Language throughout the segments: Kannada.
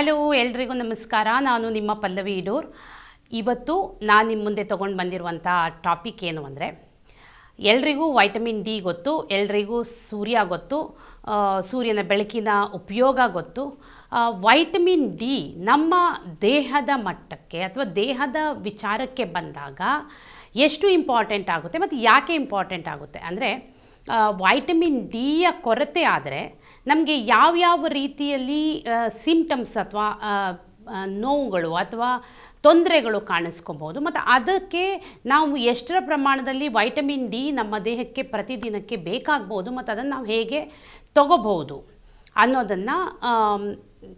ಹಲೋ, ಎಲ್ರಿಗೂ ನಮಸ್ಕಾರ. ನಾನು ನಿಮ್ಮ ಪಲ್ಲವಿ ಇಡೂರ್. ಇವತ್ತು ನಾನು ನಿಮ್ಮ ಮುಂದೆ ತೊಗೊಂಡು ಬಂದಿರುವಂಥ ಟಾಪಿಕ್ ಏನು ಅಂದರೆ, ಎಲ್ರಿಗೂ ವೈಟಮಿನ್ ಡಿ ಗೊತ್ತು, ಎಲ್ರಿಗೂ ಸೂರ್ಯ ಗೊತ್ತು ಸೂರ್ಯನ ಬೆಳಕಿನ ಉಪಯೋಗ ಗೊತ್ತು. ವೈಟಮಿನ್ ಡಿ ನಮ್ಮ ದೇಹದ ಮಟ್ಟಕ್ಕೆ ಅಥವಾ ದೇಹದ ವಿಚಾರಕ್ಕೆ ಬಂದಾಗ ಎಷ್ಟು ಇಂಪಾರ್ಟೆಂಟ್ ಆಗುತ್ತೆ ಮತ್ತು ಯಾಕೆ ಇಂಪಾರ್ಟೆಂಟ್ ಆಗುತ್ತೆ ಅಂದರೆ ವೈಟಮಿನ್ ಡಿಯ ಕೊರತೆ ಆದರೆ ನಮಗೆ ಯಾವ್ಯಾವ ರೀತಿಯಲ್ಲಿ ಸಿಂಪ್ಟಮ್ಸ್ ಅಥವಾ ನೋವುಗಳು ಅಥವಾ ತೊಂದರೆಗಳು ಕಾಣಿಸ್ಕೊಬೋದು ಮತ್ತು ಅದಕ್ಕೆ ನಾವು ಎಷ್ಟರ ಪ್ರಮಾಣದಲ್ಲಿ ವೈಟಮಿನ್ ಡಿ ನಮ್ಮ ದೇಹಕ್ಕೆ ಪ್ರತಿದಿನಕ್ಕೆ ಬೇಕಾಗ್ಬೋದು ಮತ್ತು ಅದನ್ನು ನಾವು ಹೇಗೆ ತಗೋಬಹುದು ಅನ್ನೋದನ್ನು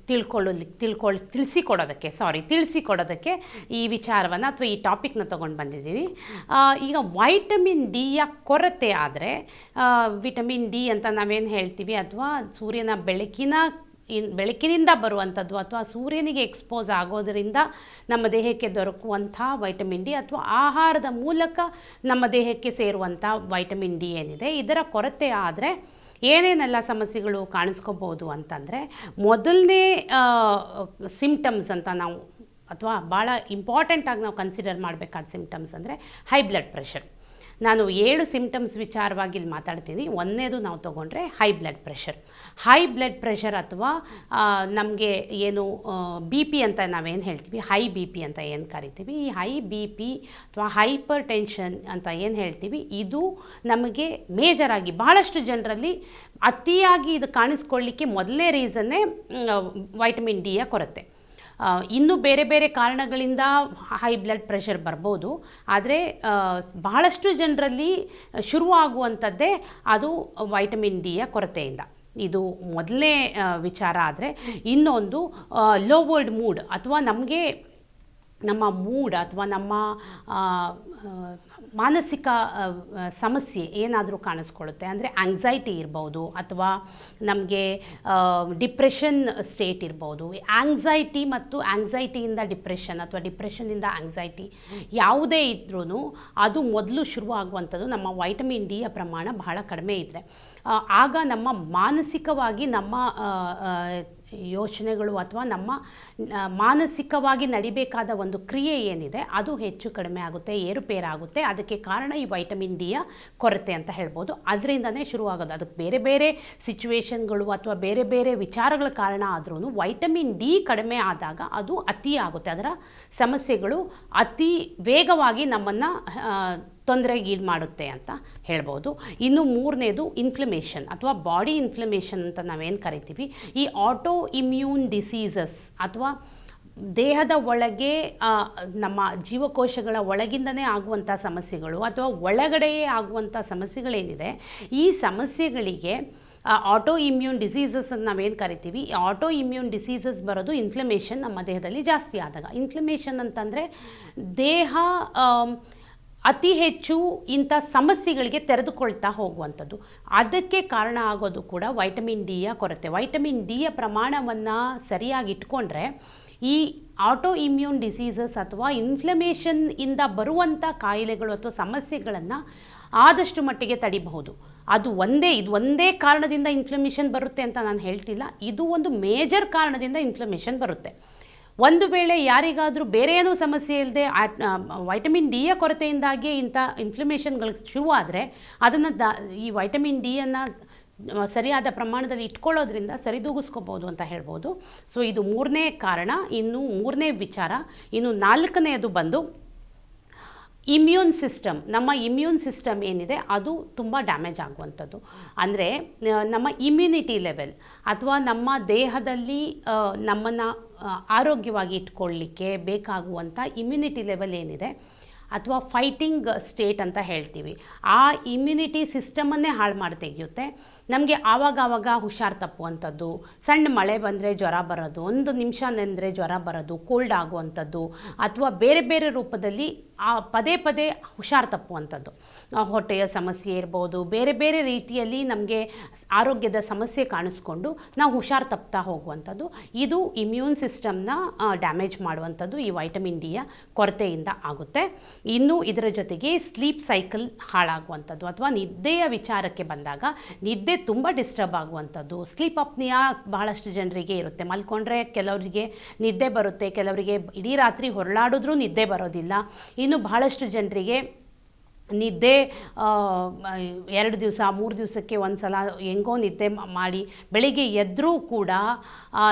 ತಿಳ್ಕೊಳ್ಳಲಿ, ತಿಳ್ಕೊಳ್, ತಿಳಿಸಿಕೊಡೋದಕ್ಕೆ ಸಾರಿ ತಿಳಿಸಿಕೊಡೋದಕ್ಕೆ ಈ ವಿಚಾರವನ್ನು ಅಥವಾ ಈ ಟಾಪಿಕ್ನ ತೊಗೊಂಡು ಬಂದಿದ್ದೀನಿ ಈಗ ವೈಟಮಿನ್ ಡಿಯ ಕೊರತೆ ಆದರೆ ವಿಟಮಿನ್ ಡಿ ಅಂತ ನಾವೇನು ಹೇಳ್ತೀವಿ ಅಥವಾ ಸೂರ್ಯನ ಬೆಳಕಿನ, ಇನ್, ಬೆಳಕಿನಿಂದ ಬರುವಂಥದ್ದು ಅಥವಾ ಸೂರ್ಯನಿಗೆ ಎಕ್ಸ್ಪೋಸ್ ಆಗೋದರಿಂದ ನಮ್ಮ ದೇಹಕ್ಕೆ ದೊರಕುವಂಥ ವೈಟಮಿನ್ ಡಿ ಅಥವಾ ಆಹಾರದ ಮೂಲಕ ನಮ್ಮ ದೇಹಕ್ಕೆ ಸೇರುವಂಥ ವೈಟಮಿನ್ ಡಿ ಏನಿದೆ, ಇದರ ಕೊರತೆ ಆದರೆ ಏನೇನೆಲ್ಲ ಸಮಸ್ಯೆಗಳು ಕಾಣಿಸ್ಕೋಬೋದು ಅಂತಂದರೆ ಮೊದಲನೇ ಸಿಂಪ್ಟಮ್ಸ್ ಅಂತ ನಾವು ಅಥವಾ ಭಾಳ ಇಂಪಾರ್ಟೆಂಟಾಗಿ ನಾವು ಕನ್ಸಿಡರ್ ಮಾಡಬೇಕಾದ ಸಿಂಪ್ಟಮ್ಸ್ ಅಂದರೆ ಹೈ ಬ್ಲಡ್ ಪ್ರೆಷರ್ ನಾನು ಏಳು ಸಿಂಪ್ಟಮ್ಸ್ ವಿಚಾರವಾಗಿ ಇಲ್ಲಿ ಮಾತಾಡ್ತೀನಿ. ಒಂದನೇದು ನಾವು ತೊಗೊಂಡ್ರೆ high blood pressure high blood pressure ಅಥವಾ ನಮಗೆ ಏನು ಬಿ ಪಿ ಅಂತ ನಾವೇನು ಹೇಳ್ತೀವಿ? ಹೈ ಬಿ ಪಿ ಅಂತ ಏನು ಕರಿತೀವಿ? ಈ ಹೈ ಬಿ ಪಿ ಅಥವಾ ಹೈಪರ್ ಟೆನ್ಷನ್ ಅಂತ ಏನು ಹೇಳ್ತೀವಿ? ಇದು ನಮಗೆ ಮೇಜರಾಗಿ ಬಹಳಷ್ಟು ಜನರಲ್ಲಿ ಅತಿಯಾಗಿ ಇದು ಕಾಣಿಸ್ಕೊಳ್ಳಿಕ್ಕೆ ಮೊದಲನೇ ರೀಸನ್ನೇ ವೈಟಮಿನ್ ಡಿಯ ಕೊರತೆ. ಇನ್ನು ಬೇರೆ ಬೇರೆ ಕಾರಣಗಳಿಂದ ಹೈ ಬ್ಲಡ್ ಪ್ರೆಷರ್ ಬರ್ಬೋದು. ಆದರೆ ಬಹಳಷ್ಟು ಜನರಲ್ಲಿ ಶುರುವಾಗುವಂಥದ್ದೇ ಅದು ವೈಟಮಿನ್ ಡಿಯ ಕೊರತೆಯಿಂದ. ಇದು ಮೊದಲನೇ ವಿಚಾರ ಆದರೆ ಇನ್ನೊಂದು ಲೋವರ್ಡ್ ಮೂಡ್ ಅಥವಾ ನಮಗೆ ನಮ್ಮ ಮೂಡ್ ಅಥವಾ ನಮ್ಮ ಮಾನಸಿಕ ಸಮಸ್ಯೆ ಏನಾದರೂ ಕಾಣಿಸ್ಕೊಳ್ಳುತ್ತೆ ಅಂದರೆ ಆಂಗ್ಸೈಟಿ ಇರ್ಬೋದು ಅಥವಾ ನಮಗೆ ಡಿಪ್ರೆಷನ್ ಸ್ಟೇಟ್ ಇರ್ಬೋದು. ಆಂಗ್ಸೈಟಿ ಮತ್ತು ಆಂಗ್ಸೈಟಿಯಿಂದ ಡಿಪ್ರೆಷನ್ ಅಥವಾ ಡಿಪ್ರೆಷನ್ನಿಂದ ಆಂಗ್ಸೈಟಿ ಯಾವುದೇ ಇದ್ರೂ ಅದು ಮೊದಲು ಶುರುವಾಗುವಂಥದ್ದು ನಮ್ಮ ವೈಟಮಿನ್ ಡಿಯ ಪ್ರಮಾಣ ಬಹಳ ಕಡಿಮೆ ಇದ್ದರೆ ಆಗ ನಮ್ಮ ಮಾನಸಿಕವಾಗಿ ನಮ್ಮ ಯೋಚನೆಗಳು ಅಥವಾ ನಮ್ಮ ಮಾನಸಿಕವಾಗಿ ನಡಿಬೇಕಾದ ಒಂದು ಕ್ರಿಯೆ ಏನಿದೆ, ಅದು ಹೆಚ್ಚು ಕಡಿಮೆ ಆಗುತ್ತೆ, ಏರುಪೇರಾಗುತ್ತೆ. ಅದಕ್ಕೆ ಕಾರಣ ಈ ವೈಟಮಿನ್ ಡಿಯ ಕೊರತೆ ಅಂತ ಹೇಳ್ಬೋದು. ಅದರಿಂದನೇ ಶುರುವಾಗೋದು. ಅದಕ್ಕೆ ಬೇರೆ ಬೇರೆ ಸಿಚುವೇಶನ್ಗಳು ಅಥವಾ ಬೇರೆ ಬೇರೆ ವಿಚಾರಗಳ ಕಾರಣ ಆದ್ರೂ ವೈಟಮಿನ್ ಡಿ ಕಡಿಮೆ ಆದಾಗ ಅದು ಅತಿ ಆಗುತ್ತೆ ಅದರ ಸಮಸ್ಯೆಗಳು ಅತಿ ವೇಗವಾಗಿ ನಮ್ಮನ್ನು ತೊಂದರೆಗೀಡು ಮಾಡುತ್ತೆ ಅಂತ ಹೇಳ್ಬೋದು. ಇನ್ನು ಮೂರನೇದು ಇನ್ಫ್ಲಮೇಷನ್ ಅಥವಾ ಬಾಡಿ ಇನ್ಫ್ಲಮೇಷನ್ ಅಂತ ನಾವೇನು ಕರಿತೀವಿ, ಈ ಆಟೋ ಇಮ್ಯೂನ್ ಡಿಸೀಸಸ್ ಅಥವಾ ದೇಹದ ಒಳಗೆ ನಮ್ಮ ಜೀವಕೋಶಗಳ ಒಳಗಿಂದನೇ ಆಗುವಂಥ ಸಮಸ್ಯೆಗಳು ಅಥವಾ ಒಳಗಡೆಯೇ ಆಗುವಂಥ ಸಮಸ್ಯೆಗಳೇನಿದೆ, ಈ ಸಮಸ್ಯೆಗಳಿಗೆ ಆಟೋ ಇಮ್ಯೂನ್ ಡಿಸೀಸಸ್ ಅಂತ ನಾವೇನು ಕರಿತೀವಿ ಆಟೋ ಇಮ್ಯೂನ್ ಡಿಸೀಸಸ್ ಬರೋದು ಇನ್ಫ್ಲಮೇಷನ್ ನಮ್ಮ ದೇಹದಲ್ಲಿ ಜಾಸ್ತಿ ಆದಾಗ. ಇನ್ಫ್ಲಮೇಷನ್ ಅಂತಂದರೆ ದೇಹ ಅತಿ ಹೆಚ್ಚು ಇಂಥ ಸಮಸ್ಯೆಗಳಿಗೆ ತೆರೆದುಕೊಳ್ತಾ ಹೋಗುವಂಥದ್ದು. ಅದಕ್ಕೆ ಕಾರಣ ಆಗೋದು ಕೂಡ ವೈಟಮಿನ್ ಡಿಯ ಕೊರತೆ. ವೈಟಮಿನ್ ಡಿಯ ಪ್ರಮಾಣವನ್ನು ಸರಿಯಾಗಿ ಇಟ್ಕೊಂಡ್ರೆ ಈ ಆಟೋ ಇಮ್ಯೂನ್ ಡಿಸೀಸಸ್ ಅಥವಾ ಇನ್ಫ್ಲಮೇಷನ್ ಇಂದ ಬರುವಂಥ ಕಾಯಿಲೆಗಳು ಅಥವಾ ಸಮಸ್ಯೆಗಳನ್ನು ಆದಷ್ಟು ಮಟ್ಟಿಗೆ ತಡಿಬಹುದು. ಅದು ಒಂದೇ, ಇದು ಒಂದೇ ಕಾರಣದಿಂದ ಇನ್ಫ್ಲಮೇಷನ್ ಬರುತ್ತೆ ಅಂತ ನಾನು ಹೇಳ್ತಿಲ್ಲ. ಇದು ಒಂದು ಮೇಜರ್ ಕಾರಣದಿಂದ ಇನ್ಫ್ಲಮೇಷನ್ ಬರುತ್ತೆ. ಒಂದು ವೇಳೆ ಯಾರಿಗಾದರೂ ಬೇರೆ ಏನೂ ಸಮಸ್ಯೆ ಇಲ್ಲದೆ ವೈಟಮಿನ್ ಡಿಯ ಕೊರತೆಯಿಂದಾಗಿ ಇಂಥ ಇನ್ಫ್ಲಮೇಷನ್ಗಳು ಆದರೆ ಅದನ್ನು ದ, ಈ ವೈಟಮಿನ್ ಡಿಯನ್ನು ಸರಿಯಾದ ಪ್ರಮಾಣದಲ್ಲಿ ಇಟ್ಕೊಳ್ಳೋದ್ರಿಂದ ಸರಿದೂಗಿಸ್ಕೋಬೋದು ಅಂತ ಹೇಳ್ಬೋದು. ಸೊ ಇದು ಮೂರನೇ ಕಾರಣ. ಇನ್ನು ಮೂರನೇ ವಿಚಾರ. ಇನ್ನು ನಾಲ್ಕನೆಯದು ಬಂದು ಇಮ್ಯೂನ್ ಸಿಸ್ಟಮ್ ನಮ್ಮ ಇಮ್ಯೂನ್ ಸಿಸ್ಟಮ್ ಏನಿದೆ, ಅದು ತುಂಬ ಡ್ಯಾಮೇಜ್ ಆಗುವಂಥದ್ದು. ಅಂದರೆ ನಮ್ಮ ಇಮ್ಯುನಿಟಿ ಲೆವೆಲ್ ಅಥವಾ ನಮ್ಮ ದೇಹದಲ್ಲಿ ನಮ್ಮನ್ನು ಆರೋಗ್ಯವಾಗಿ ಇಟ್ಕೊಳ್ಳಿಕ್ಕೆ ಬೇಕಾಗುವಂಥ ಇಮ್ಯುನಿಟಿ ಲೆವೆಲ್ ಏನಿದೆ, ಅಥವಾ ಫೈಟಿಂಗ್ ಸ್ಟೇಟ್ ಅಂತ ಹೇಳ್ತೀವಿ. ಆ ಇಮ್ಯುನಿಟಿ ಸಿಸ್ಟಮನ್ನೇ ಹಾಳು ಮಾಡಿ ತೆಗೆಯುತ್ತೆ. ನಮಗೆ ಆವಾಗ ಆವಾಗ ಹುಷಾರು ತಪ್ಪುವಂಥದ್ದು, ಸಣ್ಣ ಮಳೆ ಬಂದರೆ ಜ್ವರ ಬರೋದು, ಒಂದು ನಿಮಿಷ ನೆಂದರೆ ಜ್ವರ ಬರೋದು ಕೋಲ್ಡ್ ಆಗುವಂಥದ್ದು, ಅಥವಾ ಬೇರೆ ಬೇರೆ ರೂಪದಲ್ಲಿ ಆ ಪದೇ ಪದೇ ಹುಷಾರು ತಪ್ಪುವಂಥದ್ದು. ಹೊಟ್ಟೆಯ ಸಮಸ್ಯೆ ಇರ್ಬೋದು, ಬೇರೆ ಬೇರೆ ರೀತಿಯಲ್ಲಿ ನಮಗೆ ಆರೋಗ್ಯದ ಸಮಸ್ಯೆ ಕಾಣಿಸ್ಕೊಂಡು ನಾವು ಹುಷಾರು ತಪ್ತಾ ಹೋಗುವಂಥದ್ದು. ಇದು ಇಮ್ಯೂನ್ ಸಿಸ್ಟಮ್ನ ಡ್ಯಾಮೇಜ್ ಮಾಡುವಂಥದ್ದು ಈ ವೈಟಮಿನ್ ಡಿಯ ಕೊರತೆಯಿಂದ ಆಗುತ್ತೆ. ಇನ್ನು ಇದರ ಜೊತೆಗೆ ಸ್ಲೀಪ್ ಸೈಕಲ್ ಹಾಳಾಗುವಂಥದ್ದು ಅಥವಾ ನಿದ್ದೆಯ ವಿಚಾರಕ್ಕೆ ಬಂದಾಗ ನಿದ್ದೆ ತುಂಬ ಡಿಸ್ಟರ್ಬ್ ಆಗುವಂಥದ್ದು. ಸ್ಲೀಪ್ ಅಪ್ನಿಯ ಬಹಳಷ್ಟು ಜನರಿಗೆ ಇರುತ್ತೆ. ಮಲ್ಕೊಂಡ್ರೆ ಕೆಲವರಿಗೆ ನಿದ್ದೆ ಬರುತ್ತೆ, ಕೆಲವರಿಗೆ ಇಡೀ ರಾತ್ರಿ ಹೊರಳಾಡಿದ್ರೂ ನಿದ್ದೆ ಬರೋದಿಲ್ಲ. ಇನ್ನು ಬಹಳಷ್ಟು ಜನರಿಗೆ ನಿದ್ದೆ ಎರಡು ದಿವಸ, ಮೂರು ದಿವಸಕ್ಕೆ ಒಂದು ಸಲ ಹೆಂಗೋ ನಿದ್ದೆ ಮಾಡಿ ಬೆಳಿಗ್ಗೆ ಎದ್ದರೂ ಕೂಡ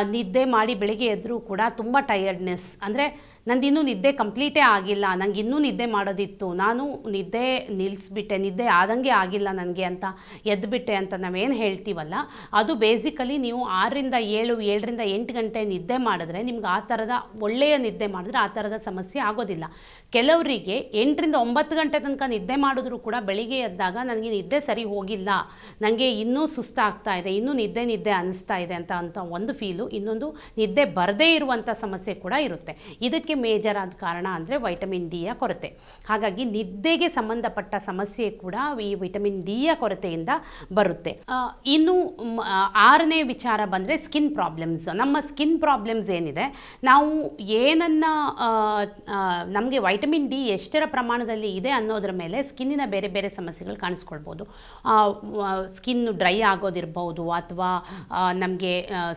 ನಿದ್ದೆ ಮಾಡಿ ಬೆಳಿಗ್ಗೆ ಎದ್ದರೂ ಕೂಡ ತುಂಬ ಟಯರ್ಡ್ನೆಸ್ ಅಂದರೆ ನಂದಿನ್ನೂ ನಿದ್ದೆ ಕಂಪ್ಲೀಟೇ ಆಗಿಲ್ಲ, ನಂಗೆ ಇನ್ನೂ ನಿದ್ದೆ ಮಾಡೋದಿತ್ತು, ನಾನು ನಿದ್ದೆ ನಿಲ್ಲಿಸ್ಬಿಟ್ಟೆ ನಿದ್ದೆ ಆದಂಗೆ ಆಗಿಲ್ಲ ನನಗೆ ಅಂತ ಎದ್ದುಬಿಟ್ಟೆ ಅಂತ ನಾವೇನು ಹೇಳ್ತೀವಲ್ಲ, ಅದು ಬೇಸಿಕಲಿ ನೀವು ಆರರಿಂದ ಏಳು, ಏಳರಿಂದ ಎಂಟು ಗಂಟೆ ನಿದ್ದೆ ಮಾಡಿದ್ರೆ ನಿಮ್ಗೆ ಆ ಥರದ ಒಳ್ಳೆಯ ನಿದ್ದೆ ಮಾಡಿದ್ರೆ ಆ ಥರದ ಸಮಸ್ಯೆ ಆಗೋದಿಲ್ಲ. ಕೆಲವರಿಗೆ ಎಂಟರಿಂದ ಒಂಬತ್ತು ಗಂಟೆ ತನಕ ನಿದ್ದೆ ಮಾಡಿದ್ರು ಕೂಡ ಬೆಳಿಗ್ಗೆ ಎದ್ದಾಗ ನನಗೆ ನಿದ್ದೆ ಸರಿ ಹೋಗಿಲ್ಲ ನನಗೆ ಇನ್ನೂ ಸುಸ್ತಾಗ್ತಾ ಇದೆ, ಇನ್ನೂ ನಿದ್ದೆ ನಿದ್ದೆ ಅನಿಸ್ತಾ ಇದೆ ಅಂತ ಅಂತ ಒಂದು ಫೀಲು ಇನ್ನೊಂದು ನಿದ್ದೆ ಬರದೇ ಇರುವಂಥ ಸಮಸ್ಯೆ ಕೂಡ ಇರುತ್ತೆ. ಇದಕ್ಕೆ ಮೇಜರ್ ಆದ ಕಾರಣ ಅಂದರೆ ವೈಟಮಿನ್ ಡಿಯ ಕೊರತೆ. ಹಾಗಾಗಿ ನಿದ್ದೆಗೆ ಸಂಬಂಧಪಟ್ಟ ಸಮಸ್ಯೆ ಕೂಡ ಈ ವಿಟಮಿನ್ ಡಿಯ ಕೊರತೆಯಿಂದ ಬರುತ್ತೆ. ಇನ್ನು ಆರನೇ ವಿಚಾರ ಬಂದರೆ ಸ್ಕಿನ್ ಪ್ರಾಬ್ಲಮ್ಸ್ ನಮ್ಮ ಸ್ಕಿನ್ ಪ್ರಾಬ್ಲಮ್ಸ್ ಏನಿದೆ? ನಾವು ಏನನ್ನ ನಮಗೆ ವೈಟಮಿನ್ ಡಿ ಎಷ್ಟರ ಪ್ರಮಾಣದಲ್ಲಿ ಇದೆ ಅನ್ನೋದ್ರ ಮೇಲೆ ಸ್ಕಿನ್ನಿನ ಬೇರೆ ಬೇರೆ ಸಮಸ್ಯೆಗಳು ಕಾಣಿಸ್ಕೊಳ್ಬೋದು. ಸ್ಕಿನ್ ಡ್ರೈ ಆಗೋದಿರ್ಬೋದು ಅಥವಾ ನಮಗೆ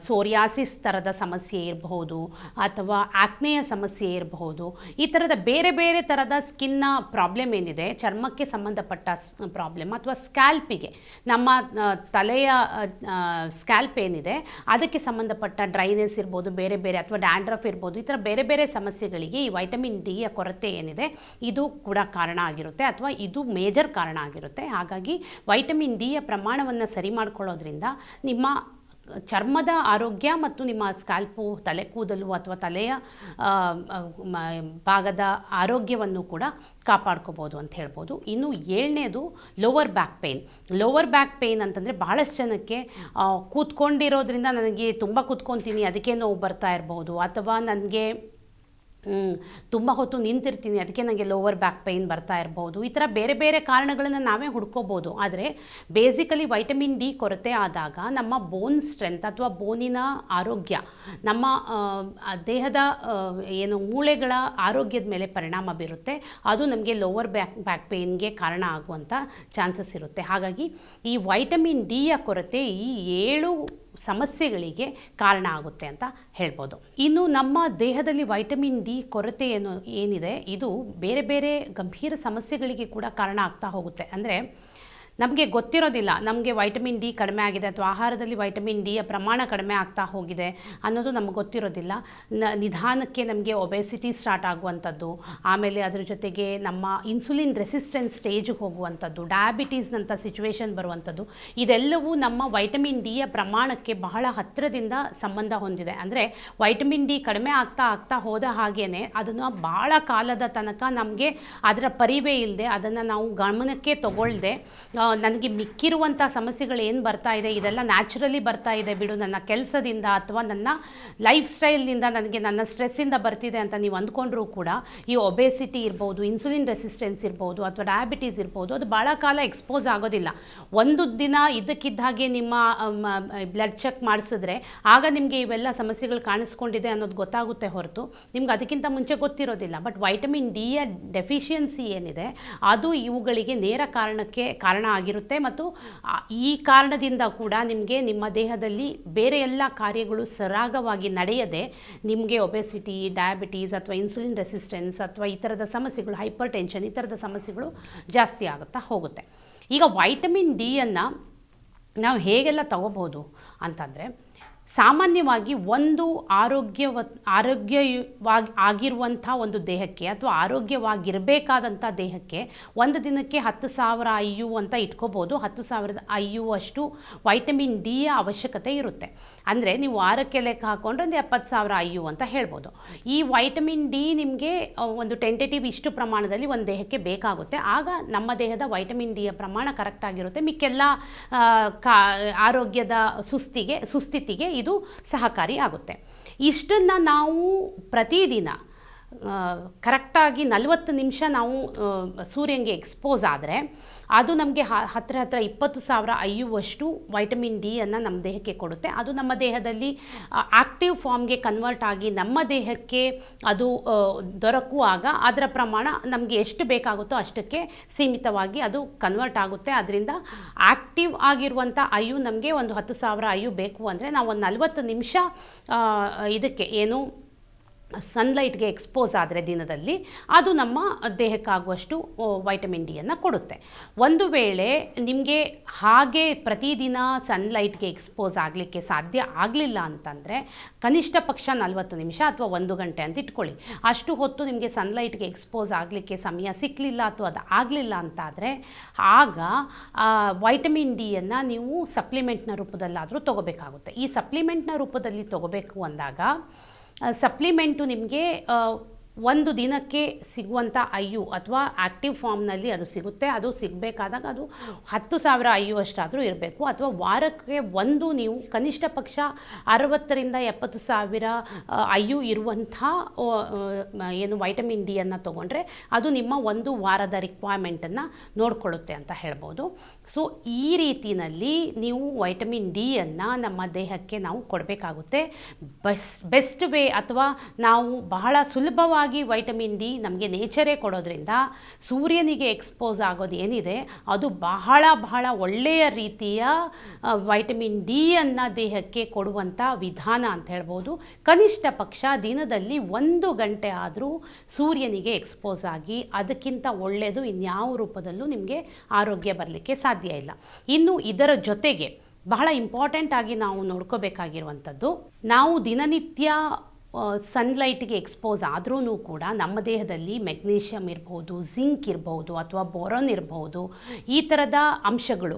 ಸೋರಿಯಾಸಿಸ್ ಥರದ ಸಮಸ್ಯೆ ಇರಬಹುದು ಅಥವಾ ಆಕ್ನೆಯ ಸಮಸ್ಯೆ ಇರಬಹುದು ಈ ಥರದ ಬೇರೆ ಬೇರೆ ಥರದ ಸ್ಕಿನ್ನ ಪ್ರಾಬ್ಲಮ್ ಏನಿದೆ? ಚರ್ಮಕ್ಕೆ ಸಂಬಂಧಪಟ್ಟ ಪ್ರಾಬ್ಲಮ್ ಅಥವಾ ಸ್ಕ್ಯಾಲ್ಪಿಗೆ ನಮ್ಮ ತಲೆಯ ಸ್ಕ್ಯಾಲ್ಪ್ ಏನಿದೆ, ಅದಕ್ಕೆ ಸಂಬಂಧಪಟ್ಟ ಡ್ರೈನೆಸ್ ಇರ್ಬೋದು, ಬೇರೆ ಬೇರೆ ಅಥವಾ ಡ್ಯಾಂಡ್ರಫ್ ಇರ್ಬೋದು, ಈ ಥರ ಬೇರೆ ಬೇರೆ ಸಮಸ್ಯೆಗಳಿಗೆ ಈ ವೈಟಮಿನ್ ಡಿಯ ಕೊರತೆ ಏನಿದೆ, ಇದು ಕೂಡ ಕಾರಣ ಆಗಿರುತ್ತೆ ಅಥವಾ ಇದು ಮೇಜರ್ ಕಾರಣ ಆಗಿರುತ್ತೆ. ಹಾಗಾಗಿ ವೈಟಮಿನ್ ಡಿಯ ಪ್ರಮಾಣವನ್ನು ಸರಿ ಮಾಡ್ಕೊಳ್ಳೋದ್ರಿಂದ ನಿಮ್ಮ ಚರ್ಮದ ಆರೋಗ್ಯ ಮತ್ತು ನಿಮ್ಮ ಸ್ಕ್ಯಾಲ್ಪು ತಲೆ ಕೂದಲು ಅಥವಾ ತಲೆಯ ಭಾಗದ ಆರೋಗ್ಯವನ್ನು ಕೂಡ ಕಾಪಾಡ್ಕೋಬೋದು ಅಂತ ಹೇಳ್ಬೋದು. ಇನ್ನು ಏಳನೇದು lower back pain lower back pain ಅಂತಂದರೆ ಭಾಳಷ್ಟು ಜನಕ್ಕೆ ಕೂತ್ಕೊಂಡಿರೋದ್ರಿಂದ ನನಗೆ ತುಂಬ ಕೂತ್ಕೊತೀನಿ, ಅದಕ್ಕೆ ನೋವು ಬರ್ತಾ ಇರ್ಬೋದು ಅಥವಾ ನನಗೆ ತುಂಬ ಹೊತ್ತು ನಿಂತಿರ್ತೀನಿ. ಅದಕ್ಕೆ ನನಗೆ ಲೋವರ್ ಬ್ಯಾಕ್ ಪೈನ್ ಬರ್ತಾ ಇರ್ಬೋದು. ಈ ಥರ ಬೇರೆ ಬೇರೆ ಕಾರಣಗಳನ್ನು ನಾವೇ ಹುಡ್ಕೋಬೋದು. ಆದರೆ ಬೇಸಿಕಲಿ ವೈಟಮಿನ್ ಡಿ ಕೊರತೆ ಆದಾಗ ನಮ್ಮ ಬೋನ್ ಸ್ಟ್ರೆಂತ್ ಅಥವಾ ಬೋನಿನ ಆರೋಗ್ಯ, ನಮ್ಮ ದೇಹದ ಏನು ಮೂಳೆಗಳ ಆರೋಗ್ಯದ ಮೇಲೆ ಪರಿಣಾಮ ಬೀರುತ್ತೆ. ಅದು ನಮಗೆ ಲೋವರ್ ಬ್ಯಾಕ್ ಬ್ಯಾಕ್ ಪೇಯ್ನ್ಗೆ ಕಾರಣ ಆಗುವಂಥ ಚಾನ್ಸಸ್ ಇರುತ್ತೆ. ಹಾಗಾಗಿ ಈ ವೈಟಮಿನ್ ಡಿಯ ಕೊರತೆ ಈ ಏಳು ಸಮಸ್ಯೆಗಳಿಗೆ ಕಾರಣ ಆಗುತ್ತೆ ಅಂತ ಹೇಳ್ಬೋದು. ಇನ್ನು ನಮ್ಮ ದೇಹದಲ್ಲಿ ವೈಟಮಿನ್ ಡಿ ಕೊರತೆ ಏನು ಏನಿದೆ, ಇದು ಬೇರೆ ಬೇರೆ ಗಂಭೀರ ಸಮಸ್ಯೆಗಳಿಗೆ ಕೂಡ ಕಾರಣ ಆಗ್ತಾ ಹೋಗುತ್ತೆ. ಅಂದರೆ ನಮಗೆ ಗೊತ್ತಿರೋದಿಲ್ಲ, ನಮಗೆ ವೈಟಮಿನ್ ಡಿ ಕಡಿಮೆ ಆಗಿದೆ ಅಥವಾ ಆಹಾರದಲ್ಲಿ ವೈಟಮಿನ್ ಡಿಯ ಪ್ರಮಾಣ ಕಡಿಮೆ ಆಗ್ತಾ ಹೋಗಿದೆ ಅನ್ನೋದು ನಮಗೆ ಗೊತ್ತಿರೋದಿಲ್ಲ. ನ, ನಿಧಾನಕ್ಕೆ ನಮಗೆ ಒಬೆಸಿಟಿ ಸ್ಟಾರ್ಟ್ ಆಗುವಂಥದ್ದು, ಆಮೇಲೆ ಅದ್ರ ಜೊತೆಗೆ ನಮ್ಮ ಇನ್ಸುಲಿನ್ ರೆಸಿಸ್ಟೆನ್ಸ್ ಸ್ಟೇಜ್ಗೆ ಹೋಗುವಂಥದ್ದು ಡಯಾಬಿಟೀಸ್ನಂಥ ಸಿಚುವೇಶನ್ ಬರುವಂಥದ್ದು, ಇದೆಲ್ಲವೂ ನಮ್ಮ ವೈಟಮಿನ್ ಡಿಯ ಪ್ರಮಾಣಕ್ಕೆ ಬಹಳ ಹತ್ತಿರದಿಂದ ಸಂಬಂಧ ಹೊಂದಿದೆ. ಅಂದರೆ ವೈಟಮಿನ್ ಡಿ ಕಡಿಮೆ ಆಗ್ತಾ ಆಗ್ತಾ ಹೋದ ಹಾಗೇ ಅದನ್ನು ಭಾಳ ಕಾಲದ ತನಕ ನಮಗೆ ಅದರ ಪರಿವೇ ಇಲ್ಲದೆ ಅದನ್ನು ನಾವು ಗಮನಕ್ಕೆ ತಗೊಳ್ಳದೆ ನನಗೆ ಮಿಕ್ಕಿರುವಂಥ ಸಮಸ್ಯೆಗಳು ಏನು ಬರ್ತಾ ಇದೆ, ಇದೆಲ್ಲ ನ್ಯಾಚುರಲಿ ಬರ್ತಾ ಇದೆ ಬಿಡು. ನನ್ನ ಕೆಲಸದಿಂದ ಅಥವಾ ನನ್ನ ಲೈಫ್ ಸ್ಟೈಲ್ನಿಂದ ನನಗೆ ನನ್ನ ಸ್ಟ್ರೆಸ್ಸಿಂದ ಬರ್ತಿದೆ ಅಂತ ನೀವು ಅಂದ್ಕೊಂಡ್ರೂ ಕೂಡ ಈ ಒಬೆಸಿಟಿ ಇರ್ಬೋದು ಇನ್ಸುಲಿನ್ ರೆಸಿಸ್ಟೆನ್ಸ್ ಇರ್ಬೋದು ಅಥವಾ ಡಯಾಬಿಟೀಸ್ ಇರ್ಬೋದು, ಅದು ಭಾಳ ಕಾಲ ಎಕ್ಸ್ಪೋಸ್ ಆಗೋದಿಲ್ಲ. ಒಂದು ದಿನ ಇದ್ದಕ್ಕಿದ್ದ ಹಾಗೆ ನಿಮ್ಮ ಬ್ಲಡ್ ಚೆಕ್ ಮಾಡಿಸಿದ್ರೆ ಆಗ ನಿಮಗೆ ಇವೆಲ್ಲ ಸಮಸ್ಯೆಗಳು ಕಾಣಿಸ್ಕೊಂಡಿದೆ ಅನ್ನೋದು ಗೊತ್ತಾಗುತ್ತೆ ಹೊರತು. ನಿಮ್ಗೆ ಅದಕ್ಕಿಂತ ಮುಂಚೆ ಗೊತ್ತಿರೋದಿಲ್ಲ. ಬಟ್ ವೈಟಮಿನ್ ಡಿಯ ಡೆಫಿಷಿಯನ್ಸಿ ಏನಿದೆ, ಅದು ಇವುಗಳಿಗೆ ನೇರ ಕಾರಣಕ್ಕೆ ಕಾರಣ ಆಗಿರುತ್ತೆ ಮತ್ತು ಈ ಕಾರಣದಿಂದ ಕೂಡ ನಿಮಗೆ ನಿಮ್ಮ ದೇಹದಲ್ಲಿ ಬೇರೆ ಎಲ್ಲ ಕಾರ್ಯಗಳು ಸರಾಗವಾಗಿ ನಡೆಯದೆ, ನಿಮಗೆ ಒಬೆಸಿಟಿ, ಡಯಾಬಿಟೀಸ್ ಅಥವಾ ಇನ್ಸುಲಿನ್ ರೆಸಿಸ್ಟೆನ್ಸ್ ಅಥವಾ ಈ ಥರದ ಸಮಸ್ಯೆಗಳು ಹೈಪರ್ ಟೆನ್ಷನ್ ಈ ಥರದ ಸಮಸ್ಯೆಗಳು ಜಾಸ್ತಿ ಆಗುತ್ತಾ ಹೋಗುತ್ತೆ. ಈಗ ವೈಟಮಿನ್ ಡಿಯನ್ನು ನಾವು ಹೇಗೆಲ್ಲ ತಗೋಬೋದು ಅಂತಂದರೆ ಸಾಮಾನ್ಯವಾಗಿ ಒಂದು ಆರೋಗ್ಯವ ಆರೋಗ್ಯವಾಗಿ ಆಗಿರುವಂಥ ಒಂದು ದೇಹಕ್ಕೆ ಅಥವಾ ಆರೋಗ್ಯವಾಗಿರಬೇಕಾದಂಥ ದೇಹಕ್ಕೆ ಒಂದು ದಿನಕ್ಕೆ ಹತ್ತು ಸಾವಿರ ಐ ಅಂತ ಇಟ್ಕೋಬೋದು. ಹತ್ತು ಸಾವಿರದ ಐ ಯು ಅಷ್ಟು ವೈಟಮಿನ್ ಡಿಯ ಅವಶ್ಯಕತೆ ಇರುತ್ತೆ. ಅಂದರೆ ನೀವು ವಾರಕ್ಕೆ ಲೆಕ್ಕ ಹಾಕೊಂಡ್ರೆ ಒಂದು ಎಪ್ಪತ್ತು ಸಾವಿರ ಐ ಅಂತ ಹೇಳ್ಬೋದು. ಈ ವೈಟಮಿನ್ ಡಿ ನಿಮಗೆ ಒಂದು ಟೆಂಟೇಟಿವ್ ಇಷ್ಟು ಪ್ರಮಾಣದಲ್ಲಿ ಒಂದು ದೇಹಕ್ಕೆ ಬೇಕಾಗುತ್ತೆ. ಆಗ ನಮ್ಮ ದೇಹದ ವೈಟಮಿನ್ ಡಿಯ ಪ್ರಮಾಣ ಕರೆಕ್ಟಾಗಿರುತ್ತೆ ಮಿಕ್ಕೆಲ್ಲ ಕಾ, ಆರೋಗ್ಯದ ಸುಸ್ತಿಗೆ, ಸುಸ್ಥಿತಿಗೆ ಇದು ಸಹಕಾರಿ ಆಗುತ್ತೆ. ಇಷ್ಟನ್ನು ನಾವು ಪ್ರತಿದಿನ ಕರೆಕ್ಟಾಗಿ ನಲವತ್ತು ನಿಮಿಷ ನಾವು ಸೂರ್ಯನಿಗೆ ಎಕ್ಸ್ಪೋಸ್ ಆದರೆ ಅದು ನಮಗೆ ಹತ್ತಿರ ಹತ್ತಿರ ಇಪ್ಪತ್ತು ಸಾವಿರ ಅಯ್ಯುವಷ್ಟು ವೈಟಮಿನ್ ಡಿಯನ್ನು ನಮ್ಮ ದೇಹಕ್ಕೆ ಕೊಡುತ್ತೆ. ಅದು ನಮ್ಮ ದೇಹದಲ್ಲಿ ಆ್ಯಕ್ಟಿವ್ ಫಾರ್ಮ್ಗೆ ಕನ್ವರ್ಟ್ ಆಗಿ ನಮ್ಮ ದೇಹಕ್ಕೆ ಅದು ದೊರಕುವಾಗ ಅದರ ಪ್ರಮಾಣ ನಮಗೆ ಎಷ್ಟು ಬೇಕಾಗುತ್ತೋ ಅಷ್ಟಕ್ಕೆ ಸೀಮಿತವಾಗಿ ಅದು ಕನ್ವರ್ಟ್ ಆಗುತ್ತೆ. ಅದರಿಂದ ಆ್ಯಕ್ಟಿವ್ ಆಗಿರುವಂಥ ಅಯ್ಯು ನಮಗೆ ಒಂದು ಹತ್ತು ಸಾವಿರ ಅಯ್ಯು ಬೇಕು ಅಂದರೆ ನಾವು ಒಂದು ನಲವತ್ತು ನಿಮಿಷ ಇದಕ್ಕೆ ಏನು ಸನ್ಲೈಟ್ಗೆ ಎಕ್ಸ್ಪೋಸ್ ಆದರೆ ದಿನದಲ್ಲಿ, ಅದು ನಮ್ಮ ದೇಹಕ್ಕಾಗುವಷ್ಟು ವೈಟಮಿನ್ ಡಿಯನ್ನು ಕೊಡುತ್ತೆ. ಒಂದು ವೇಳೆ ನಿಮಗೆ ಹಾಗೆ ಪ್ರತಿದಿನ ಸನ್ಲೈಟ್ಗೆ ಎಕ್ಸ್ಪೋಸ್ ಆಗಲಿಕ್ಕೆ ಸಾಧ್ಯ ಆಗಲಿಲ್ಲ ಅಂತಂದರೆ, ಕನಿಷ್ಠ ಪಕ್ಷ ನಲವತ್ತು ನಿಮಿಷ ಅಥವಾ ಒಂದು ಗಂಟೆ ಅಂತ ಇಟ್ಕೊಳ್ಳಿ. ಅಷ್ಟು ಹೊತ್ತು ನಿಮಗೆ ಸನ್ಲೈಟ್ಗೆ ಎಕ್ಸ್ಪೋಸ್ ಆಗಲಿಕ್ಕೆ ಸಮಯ ಸಿಕ್ಕಲಿಲ್ಲ ಅಥವಾ ಅದು ಆಗಲಿಲ್ಲ ಅಂತಾದರೆ, ಆಗ ವೈಟಮಿನ್ ಡಿಯನ್ನು ನೀವು ಸಪ್ಲಿಮೆಂಟ್ನ ರೂಪದಲ್ಲಾದರೂ ತೊಗೋಬೇಕಾಗುತ್ತೆ. ಈ ಸಪ್ಲಿಮೆಂಟ್ನ ರೂಪದಲ್ಲಿ ತೊಗೋಬೇಕು ಅಂದಾಗ ಸಪ್ಲಿಮೆಂಟು ನಿಮಗೆ ಒಂದು ದಿನಕ್ಕೆ ಸಿಗುವಂಥ ಐಯು ಅಥವಾ ಆ್ಯಕ್ಟಿವ್ ಫಾರ್ಮ್ನಲ್ಲಿ ಅದು ಸಿಗುತ್ತೆ. ಅದು ಸಿಗಬೇಕಾದಾಗ ಅದು ಹತ್ತು ಸಾವಿರ ಐಯು ಅಷ್ಟಾದರೂ ಇರಬೇಕು. ಅಥವಾ ವಾರಕ್ಕೆ ಒಂದು ನೀವು ಕನಿಷ್ಠ ಪಕ್ಷ ಅರವತ್ತರಿಂದ ಎಪ್ಪತ್ತು ಸಾವಿರ ಐಯು ಇರುವಂಥ ಏನು ವೈಟಮಿನ್ ಡಿಯನ್ನು ತೊಗೊಂಡ್ರೆ ಅದು ನಿಮ್ಮ ಒಂದು ವಾರದ ರಿಕ್ವೈರ್ಮೆಂಟನ್ನು ನೋಡಿಕೊಳ್ಳುತ್ತೆ ಅಂತ ಹೇಳ್ಬೋದು. ಸೊ ಈ ರೀತಿಯಲ್ಲಿ ನೀವು ವೈಟಮಿನ್ ಡಿಯನ್ನು ನಮ್ಮ ದೇಹಕ್ಕೆ ನಾವು ಕೊಡಬೇಕಾಗುತ್ತೆ. ಬೆಸ್ ಬೆಸ್ಟ್ ವೇ ಅಥವಾ ನಾವು ಬಹಳ ಸುಲಭವಾಗಿ ವೈಟಮಿನ್ ಡಿ ನಮಗೆ ನೇಚರೇ ಕೊಡೋದ್ರಿಂದ ಸೂರ್ಯನಿಗೆ ಎಕ್ಸ್ಪೋಸ್ ಆಗೋದು ಏನಿದೆ, ಅದು ಬಹಳ ಬಹಳ ಒಳ್ಳೆಯ ರೀತಿಯ ವೈಟಮಿನ್ ಡಿಯನ್ನು ದೇಹಕ್ಕೆ ಕೊಡುವಂಥ ವಿಧಾನ ಅಂತ ಹೇಳ್ಬೋದು. ಕನಿಷ್ಠ ಪಕ್ಷ ದಿನದಲ್ಲಿ ಒಂದು ಗಂಟೆ ಆದರೂ ಸೂರ್ಯನಿಗೆ ಎಕ್ಸ್ಪೋಸ್ ಆಗಿ ಅದಕ್ಕಿಂತ ಒಳ್ಳೆಯದು ಇನ್ಯಾವ ರೂಪದಲ್ಲೂ ನಿಮಗೆ ಆರೋಗ್ಯ ಬರಲಿಕ್ಕೆ ಸಾಧ್ಯ ಇಲ್ಲ. ಇನ್ನು ಇದರ ಜೊತೆಗೆ ಬಹಳ ಇಂಪಾರ್ಟೆಂಟ್ ಆಗಿ ನಾವು ನೋಡ್ಕೋಬೇಕಾಗಿರುವಂಥದ್ದು, ನಾವು ದಿನನಿತ್ಯ ಸನ್ಲೈಟ್ಗೆ ಎಕ್ಸ್ಪೋಸ್ ಆದ್ರೂ ಕೂಡ ನಮ್ಮ ದೇಹದಲ್ಲಿ ಮೆಗ್ನೀಷಿಯಮ್ ಇರ್ಬೋದು ಜಿಂಕ್ ಇರ್ಬೋದು ಅಥವಾ ಬೋರೋನ್ ಇರ್ಬೋದು, ಈ ಥರದ ಅಂಶಗಳು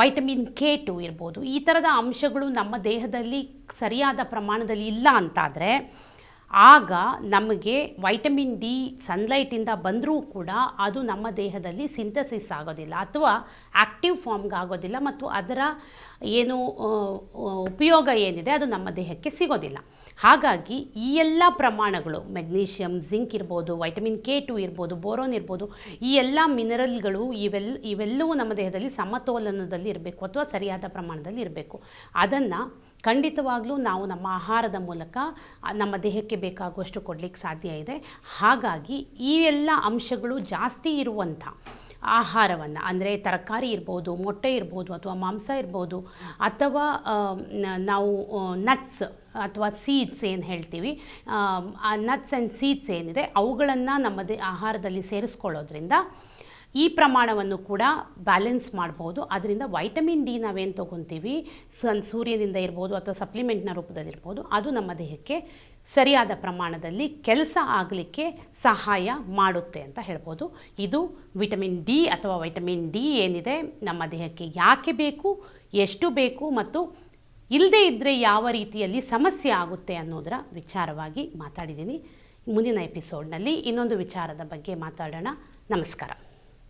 ವೈಟಮಿನ್ ಕೆ ಟು ಇರ್ಬೋದು, ಈ ಥರದ ಅಂಶಗಳು ನಮ್ಮ ದೇಹದಲ್ಲಿ ಸರಿಯಾದ ಪ್ರಮಾಣದಲ್ಲಿ ಇಲ್ಲ ಅಂತಾದರೆ ಆಗ ನಮಗೆ ವೈಟಮಿನ್ ಡಿ ಸನ್ಲೈಟಿಂದ ಬಂದರೂ ಕೂಡ ಅದು ನಮ್ಮ ದೇಹದಲ್ಲಿ ಸಿಂಥಸಿಸ್ ಆಗೋದಿಲ್ಲ ಅಥವಾ ಆ್ಯಕ್ಟಿವ್ ಫಾರ್ಮ್ಗೆ ಆಗೋದಿಲ್ಲ ಮತ್ತು ಅದರ ಏನು ಉಪಯೋಗ ಏನಿದೆ ಅದು ನಮ್ಮ ದೇಹಕ್ಕೆ ಸಿಗೋದಿಲ್ಲ. ಹಾಗಾಗಿ ಈ ಎಲ್ಲ ಪ್ರಮಾಣಗಳು ಮೆಗ್ನೀಷಿಯಮ್ ಜಿಂಕ್ ಇರ್ಬೋದು, ವೈಟಮಿನ್ ಕೆ ಟು ಇರ್ಬೋದು, ಬೋರೋನ್ ಇರ್ಬೋದು, ಈ ಎಲ್ಲ ಮಿನರಲ್ಗಳು ಇವೆಲ್ಲ ಇವೆಲ್ಲವೂ ನಮ್ಮ ದೇಹದಲ್ಲಿ ಸಮತೋಲನದಲ್ಲಿ ಇರಬೇಕು ಅಥವಾ ಸರಿಯಾದ ಪ್ರಮಾಣದಲ್ಲಿ ಇರಬೇಕು. ಅದನ್ನು ಖಂಡಿತವಾಗ್ಲೂ ನಾವು ನಮ್ಮ ಆಹಾರದ ಮೂಲಕ ನಮ್ಮ ದೇಹಕ್ಕೆ ಬೇಕಾಗುವಷ್ಟು ಕೊಡಲಿಕ್ಕೆ ಸಾಧ್ಯ ಇದೆ. ಹಾಗಾಗಿ ಈ ಎಲ್ಲ ಅಂಶಗಳು ಜಾಸ್ತಿ ಇರುವಂಥ ಆಹಾರವನ್ನು, ಅಂದರೆ ತರಕಾರಿ ಇರ್ಬೋದು, ಮೊಟ್ಟೆ ಇರ್ಬೋದು, ಅಥವಾ ಮಾಂಸ ಇರ್ಬೋದು, ಅಥವಾ ನಾವು ನಟ್ಸ್ ಅಥವಾ ಸೀಡ್ಸ್ ಏನು ಹೇಳ್ತೀವಿ ನಟ್ಸ್ ಆ್ಯಂಡ್ ಸೀಡ್ಸ್ ಏನಿದೆ, ಅವುಗಳನ್ನು ನಮ್ಮದೇ ಆಹಾರದಲ್ಲಿ ಸೇರಿಸ್ಕೊಳ್ಳೋದ್ರಿಂದ ಈ ಪ್ರಮಾಣವನ್ನು ಕೂಡ ಬ್ಯಾಲೆನ್ಸ್ ಮಾಡ್ಬೋದು. ಅದರಿಂದ ವೈಟಮಿನ್ ಡಿ ನಾವೇನು ತೊಗೊತೀವಿ? ಸನ್ ಸೂರ್ಯನಿಂದ ಇರ್ಬೋದು ಅಥವಾ ಸಪ್ಲಿಮೆಂಟ್ನ ರೂಪದಲ್ಲಿರ್ಬೋದು ಅದು ನಮ್ಮ ದೇಹಕ್ಕೆ ಸರಿಯಾದ ಪ್ರಮಾಣದಲ್ಲಿ ಕೆಲಸ ಆಗಲಿಕ್ಕೆ ಸಹಾಯ ಮಾಡುತ್ತೆ ಅಂತ ಹೇಳ್ಬೋದು. ಇದು ವಿಟಮಿನ್ ಡಿ ಅಥವಾ ವೈಟಮಿನ್ ಡಿ ಏನಿದೆ? ನಮ್ಮ ದೇಹಕ್ಕೆ ಯಾಕೆ ಬೇಕು? ಎಷ್ಟು ಬೇಕು? ಮತ್ತು ಇಲ್ಲದೇ ಇದ್ದರೆ ಯಾವ ರೀತಿಯಲ್ಲಿ ಸಮಸ್ಯೆ ಆಗುತ್ತೆ ಅನ್ನೋದರ ವಿಚಾರವಾಗಿ ಮಾತಾಡಿದ್ದೀನಿ. ಮುಂದಿನ ಎಪಿಸೋಡ್ನಲ್ಲಿ ಇನ್ನೊಂದು ವಿಚಾರದ ಬಗ್ಗೆ ಮಾತಾಡೋಣ. ನಮಸ್ಕಾರ.